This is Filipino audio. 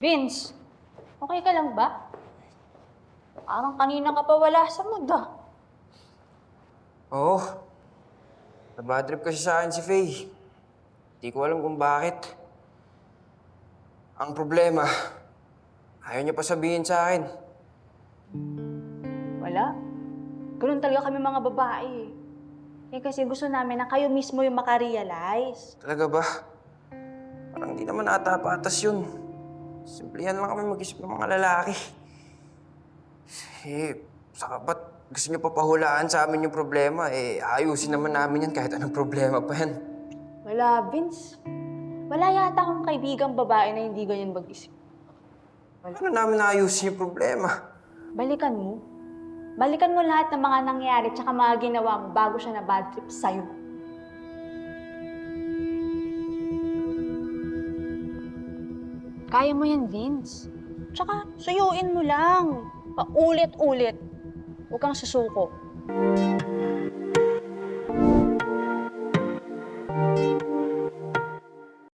Vince, okay ka lang ba? Parang kanina ka pa wala sa mood ah. Oo. Nabadrip kasi sa akin si Faye. Hindi ko alam kung bakit. Ang problema, ayaw niya pa sabihin sa akin. Wala. Ganun talaga kami mga babae. Eh kasi gusto namin na kayo mismo yung makarealize. Talaga ba? Parang di naman ata patas yun. Simplihan lang kami mag-isip ng mga lalaki. Eh, saka ba't gusto niyo pa pahulaan sa amin yung problema? Eh, ayusin naman namin yan kahit anong problema pa yan. Wala, Vince. Wala yata akong kaibigang babae na hindi ganyan mag-isip. Paano namin naayusin yung problema? Balikan mo. Balikan mo lahat ng mga nangyari tsaka mga ginawa mo bago siya na bad trip sa'yo. Kaya mo yan, Vince. Tsaka, suyuin mo lang. Paulit-ulit. Huwag kang susuko.